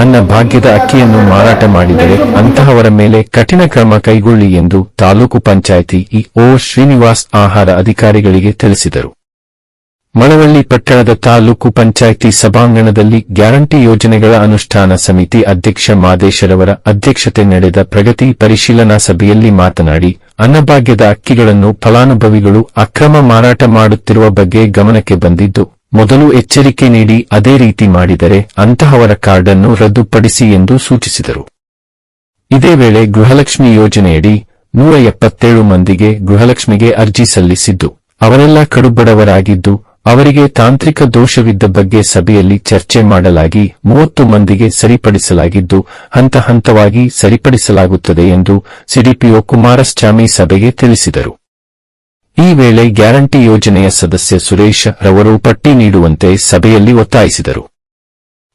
ಅನ್ನ ಭಾಗ್ಯದ ಅಕ್ಕಿಯನ್ನು ಮಾರಾಟ ಮಾಡಿದರೆ ಅಂತಹವರ ಮೇಲೆ ಕಠಿಣ ಕ್ರಮ ಕೈಗೊಳ್ಳಿ ಎಂದು ತಾಲೂಕು ಪಂಚಾಯಿತಿ ಇಒ ಶ್ರೀನಿವಾಸ್ ಆಹಾರ ಅಧಿಕಾರಿಗಳಿಗೆ ತಿಳಿಸಿದರು. ಮಳವಳ್ಳಿ ಪಟ್ಟಣದ ತಾಲೂಕು ಪಂಚಾಯಿತಿ ಸಭಾಂಗಣದಲ್ಲಿ ಗ್ಯಾರಂಟಿ ಯೋಜನೆಗಳ ಅನುಷ್ಠಾನ ಸಮಿತಿ ಅಧ್ಯಕ್ಷ ಮಾದೇಶರವರ ಅಧ್ಯಕ್ಷತೆ ನಡೆದ ಪ್ರಗತಿ ಪರಿಶೀಲನಾ ಸಭೆಯಲ್ಲಿ ಮಾತನಾಡಿ ಅನ್ನಭಾಗ್ಯದ ಅಕ್ಕಿಗಳನ್ನು ಫಲಾನುಭವಿಗಳು ಅಕ್ರಮ ಮಾರಾಟ ಮಾಡುತ್ತಿರುವ ಬಗ್ಗೆ ಗಮನಕ್ಕೆ ಬಂದಿದ್ದು ಮೊದಲು ಎಚ್ಚರಿಕೆ ನೀಡಿ ಅದೇ ರೀತಿ ಮಾಡಿದರೆ ಅಂತಹವರ ಕಾರ್ಡನ್ನು ರದ್ದುಪಡಿಸಿ ಎಂದು ಸೂಚಿಸಿದರು. ಇದೇ ವೇಳೆ ಗೃಹಲಕ್ಷ್ಮಿ ಯೋಜನೆಯಡಿ ನೂರ ಎಪ್ಪತ್ತೇಳು ಮಂದಿಗೆ ಗೃಹಲಕ್ಷ್ಮಿಗೆ ಅರ್ಜಿ ಸಲ್ಲಿಸಿದ್ದು, ಅವರೆಲ್ಲ ಕಡುಬಡವರಾಗಿದ್ದು, ಅವರಿಗೆ ತಾಂತ್ರಿಕ ದೋಷವಿದ್ದ ಬಗ್ಗೆ ಸಭೆಯಲ್ಲಿ ಚರ್ಚೆ ಮಾಡಲಾಗಿ ಮೂವತ್ತು ಮಂದಿಗೆ ಸರಿಪಡಿಸಲಾಗಿದ್ದು, ಹಂತ ಹಂತವಾಗಿ ಸರಿಪಡಿಸಲಾಗುತ್ತದೆ ಎಂದು ಸಿಡಿಪಿಒ ಕುಮಾರಸ್ವಾಮಿ ಸಭೆಗೆ ತಿಳಿಸಿದರು. ಈ ವೇಳೆ ಗ್ಯಾರಂಟಿ ಯೋಜನೆಯ ಸದಸ್ಯ ಸುರೇಶ್ ರವರು ಪಟ್ಟಿ ನೀಡುವಂತೆ ಸಭೆಯಲ್ಲಿ ಒತ್ತಾಯಿಸಿದರು.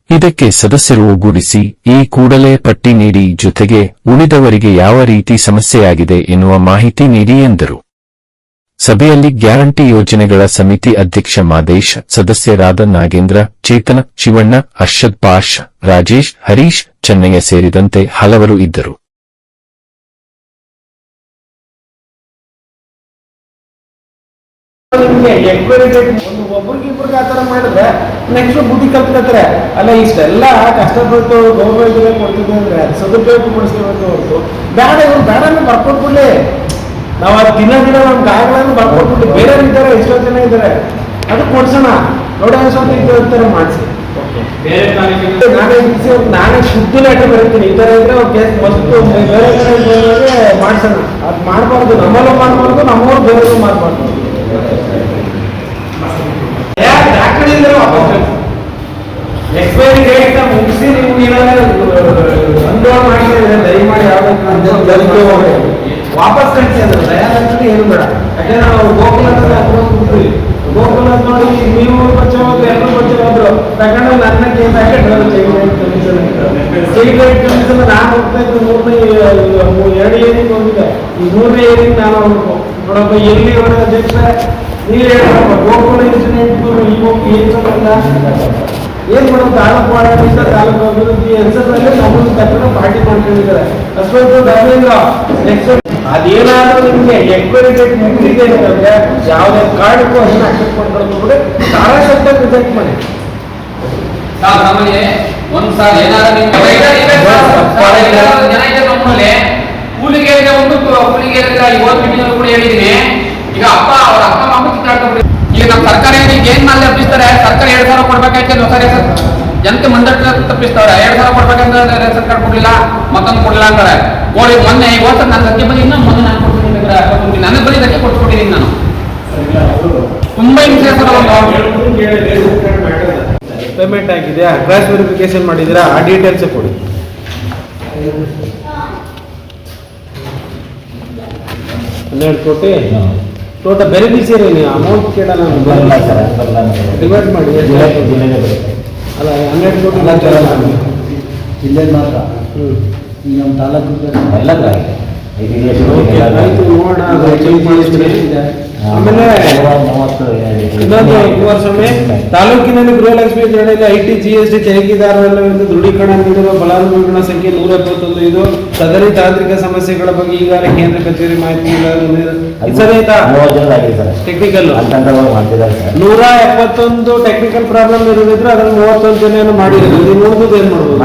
ಇದಕ್ಕೆ ಸದಸ್ಯರು ಒಗ್ಗೂಡಿಸಿ, ಈ ಕೂಡಲೇ ಪಟ್ಟಿ ನೀಡಿ, ಜೊತೆಗೆ ಉಳಿದವರಿಗೆ ಯಾವ ರೀತಿ ಸಮಸ್ಯೆಯಾಗಿದೆ ಎನ್ನುವ ಮಾಹಿತಿ ನೀಡಿ ಎಂದರು. ಸಭೆಯಲ್ಲಿ ಗ್ಯಾರಂಟಿ ಯೋಜನೆಗಳ ಸಮಿತಿ ಅಧ್ಯಕ್ಷ ಮಾದೇಶ್ ಸದಸ್ಯರಾದ ನಾಗೇಂದ್ರ, ಚೇತನ, ಶಿವಣ್ಣ, ಅರ್ಷದ್ ಪಾಷ್, ರಾಜೇಶ್, ಹರೀಶ್, ಚೆನ್ನಯ್ಯ ಸೇರಿದಂತೆ ಹಲವರು ಇದ್ದರು. ನಿಮ್ಗೆ ಎಕ್ವೈರಿ ಒಂದು ಒಬ್ರಿಗೆ ಇಬ್ರಿಗೆ ಆ ಥರ ಮಾಡಿದ್ರೆ ನೆಕ್ಸ್ಟ್ ಬುದ್ಧಿ ಕಲ್ತ್ಕೊತಾರೆ ಅಲ್ಲ ಇಷ್ಟೆಲ್ಲ ಕಷ್ಟಪಟ್ಟು ಗೌರ್ಮೆಂಟ್ ಕೊಡ್ತಿದ್ದೆ ಅಂದ್ರೆ ಅದು ಸದುಪಯೋಗ ಪಡಿಸ್ಕೋಬೇಕು ಹೊರತು ಬೇಡ ಇವ್ರು ಬೇಡನ್ನು ಬರ್ಕೊಟ್ಬಿಡ್ಲಿ. ನಾವು ಅದು ದಿನ ದಿನ ನಮ್ಗೆ ಗಾಯಗಳನ್ನು ಬರ್ಕೊಟ್ಬಿಟ್ಟು ಬೇರೆ ಇದ್ದಾರೆ ಎಷ್ಟೋ ಜನ ಇದ್ದಾರೆ. ಅದು ಕೊಡ್ಸೋಣ. ನೋಡೋಣ ಸ್ವಲ್ಪ ಇರ್ತಾರೆ ಮಾಡಿಸಿ. ನಾನೇ ನಾನೇ ಶುದ್ಧ ಲೆಟರ್ ಬರೀತೀನಿ. ಈ ಥರ ಇದ್ರೆ ಅವ್ರ ಕೇಸ್ ಫಸ್ಟ್ ಬೇರೆ ಕಡೆ ಮಾಡ್ಸೋಣ. ಅದು ಮಾಡಬಾರ್ದು. ನಮ್ಮಲ್ಲೂ ಮಾಡಬಾರ್ದು ನಮ್ಮವ್ರು ಬೇರೆಯವ್ರು ಮಾಡಬಾರ್ದು. ಯಾವ್ದಕ್ಕೆ ವಾಪಸ್ ಕಳಿಸಿ ಅಂದ್ರೆ ದಯಾನಂದ್ರೆ ಏನು ಬೇಡ ಯಾಕಂದ್ರೆ ನಾವು ಗೋಕುಲ ಅಂತ ಅಪ್ರೋಚ್ ಬಿಡ್ತೀವಿ ಗೋಕುಲ ಅಂತ ನೋಡಿ ನೀವು ಬಚ್ಚ ಹೋದ್ರು ಎಲ್ಲರೂ ಬಚ್ಚ ಹೋದ್ರು ತಗೊಂಡು ನನ್ನ ಕೇಸ್ ಹಾಕಿಟ್ಟು ಚೈಲ್ಡ್ ರೈಟ್ ಕಮಿಷನ್ ನಾನು ಹೋಗ್ತಾ ಇದ್ದು ಮೂರನೇ ಎರಡು ಏನಿಗೆ ಹೋಗಿದ್ದೆ ಈ ಮೂರನೇ ಏನಿಗೆ ನಾನು ಹೋಗ್ಬೇಕು ನೋಡಪ್ಪ ಎಲ್ಲಿ ಅವರ ಅಧ್ಯಕ್ಷ ನೀರು ಹೇಳಪ್ಪ ಗೋಕುಲ ಇನ್ಸಿಡೆಂಟ್ ಈ ಹೋಗಿ ಏನು ಸಂಬಂಧ ಏನ್ ಮಾಡೋದು? ತಾಲೂಕು ತಾಲೂಕು ಅಭಿವೃದ್ಧಿ ಹೆಸರಲ್ಲಿ ನಮ್ಮನ್ನು ಕಟ್ಟಡ ಪಾರ್ಟಿ ಮಾಡ್ಕೊಂಡಿದ್ದಾರೆ. ಅಷ್ಟೊಂದು ಧರ್ಮೇಂದ್ರ ನೆಕ್ಸ್ಟ್ ಅದೇನಾದ್ರೂ ನಿಮ್ಗೆ ಎಕ್ವೈರಿ ಡೇಟ್ ಮುಗಿದಿದೆ ಅಂತಂದ್ರೆ ಯಾವುದೇ ಕಾರ್ಡ್ಗೂ ಅದನ್ನ ಅಕ್ಸೆಪ್ಟ್ ಮಾಡ್ಕೊಳ್ಳೋದು ಕೂಡ ತಾರಾಶಕ್ತ ರಿಜೆಕ್ಟ್ ಮಾಡಿ. ಏನಾದ್ರು ಜನ ಇದೆ ನಮ್ಮಲ್ಲಿ. ಕೂಲಿಗೆರಿಗೆ ಒಂದು ಕೂಲಿಗೆರಿಗೆ ಇವತ್ತು ಕೂಡ ಹೇಳಿದೀನಿ ಈಗ ಅಪ್ಪ ಅವ್ರ ಅಪ್ಪ ಮಾಮ ಈಗ ನಮ್ಮ ಸರ್ಕಾರ ಏನ್ ಮಾಡಿ ತಪ್ಪಿಸ್ತಾರೆ ಸರ್ಕಾರ ಎರಡ್ ಸಾವಿರ ಕೊಡ್ಬೇಕಾಯ್ತು ಸರ್ ಜನಕ್ಕೆ ಮಂದಟ್ಟ ತಪ್ಪಿಸ್ತಾರೆ ಎರಡ್ ಸಾವಿರ ಕೊಡ್ಬೇಕಂದ್ರೆ ಸರ್ಕಾರ ಕೊಡ್ಲಿಲ್ಲ, ಮತ್ತೊಂದು ಕೊಡ್ಲಿಲ್ಲ ಅಂತಾರೆ. ಕೋಳಿ ಮೊನ್ನೆ ಇವತ್ತು ನನ್ನ ಸತ್ಯ ಬಂದು ಇನ್ನೂ ಮೊನ್ನೆ ನಾನು ಕೊಡ್ತೀನಿ. ನನಗೆ ಬರೀ ಇದಕ್ಕೆ ಕೊಟ್ಬಿಟ್ಟಿದ್ದೀನಿ ನಾನು. ತುಂಬಾ ಹಿಂಸೆ ಪೇಮೆಂಟ್ ಆಗಿದೆ. ಅಡ್ರೆಸ್ ವೆರಿಫಿಕೇಶನ್ ಮಾಡಿದ್ದೀರಾ? ಆ ಡೀಟೇಲ್ಸ್ ಕೊಡಿ. ಹನ್ನೆರಡು ಕೋಟಿ? ಟೋಟಲ್ ಬೆನಿಫಿಷಿಯರಿ ನೀವು ಅಮೌಂಟ್ ಕೇಳೋಣ ಡಿವೈಡ್ ಮಾಡಿ. ಅಲ್ಲ ಹನ್ನೆರಡು ಕೋಟಿ ಜಿಲ್ಲೆ ಮಾತ್ರ. ಈ ನಮ್ಮ ತಾಲೂಕು ಎಲ್ಲ ಆಯ್ತು ನೋಡೋಣ. ಆಮೇಲೆ ಇನ್ನೊಂದು ಕುಮಾರಸ್ವಾಮಿ ತಾಲೂಕಿನಲ್ಲಿ ಗೃಹಲಕ್ಷ್ಮಿ ಯೋಜನೆಯಲ್ಲಿ I T G S T ತೆರಿಗೆದಾರರೆಲ್ಲ ವಿರುದ್ಧ ದೃಢೀಕರಣ ನೀಡಿರುವ ಫಲಾನುಭವಿಗಳ ಸಂಖ್ಯೆ ನೂರ ಎಪ್ಪತ್ತೊಂದು ಇದು ಸದರಿ ತಾಂತ್ರಿಕ ಸಮಸ್ಯೆಗಳ ಬಗ್ಗೆ ಈಗಾಗಲೇ ಕೇಂದ್ರ ಕಚೇರಿ ಮಾಹಿತಿ ಟೆಕ್ನಿಕಲ್ ನೂರ ಎಪ್ಪತ್ತೊಂದು ಟೆಕ್ನಿಕಲ್ ಪ್ರಾಬ್ಲಮ್ ಇರೋದಿದ್ರೆ ಅದ್ರಲ್ಲಿ ಮೂವತ್ತೊಂದು ಜನ ಮಾಡಿರೋದು. ನೋಡ್ಬೋದು ಏನ್ ಮಾಡ್ಬೋದು?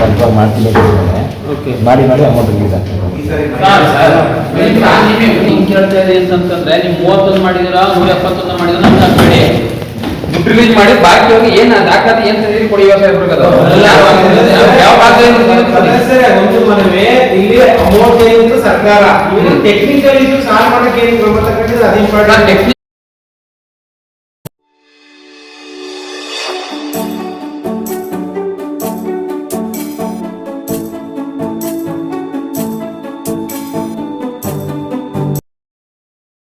ಕನ್ಫರ್ಮ್ ಮಾಡ್ತೀನಿ ಮಾಡಿ ಮಾಡಿ ಅಮೌಂಟ್ ರಿಲೀಸ್ ಆಗ್ತದೆ ಹಿಂಗ್ ಕೇಳ್ತಾ ಇದೆ ಅಂತಂದ್ರೆ ನೀವು ಮೂವತ್ತೊಂದು ಮಾಡಿದಿರಾ ನೂರ ಎಪ್ಪತ್ತೊಂದು ಮಾಡಿದ್ರ ಅಂತ ಹೇಳಿ ದುಡ್ಡು ರಿಲೀಸ್ ಮಾಡಿ ಬಾಕಿ ಹೋಗಿ ಏನ್ ದಾಖಲಾತಿ ಏನ್ ಸರಿ ಕೊಡಿ ಯಾವ ಸದಸ್ಯರೇ ಒಂದು ಮನವಿ ಇಲ್ಲಿ ಅಮೌಂಟ್ ಇತ್ತು ಸರ್ಕಾರ. ಟೆಕ್ನಿಕಲ್ ಇಶ್ಯೂ ಸಾಲ್ವ್ ಮಾಡಕ್ಕೆ ಏನು ಕ್ರಮ ತಗೊಂಡಿದ್ರೆ ಅದು. ಟೆಕ್ನಿಕ್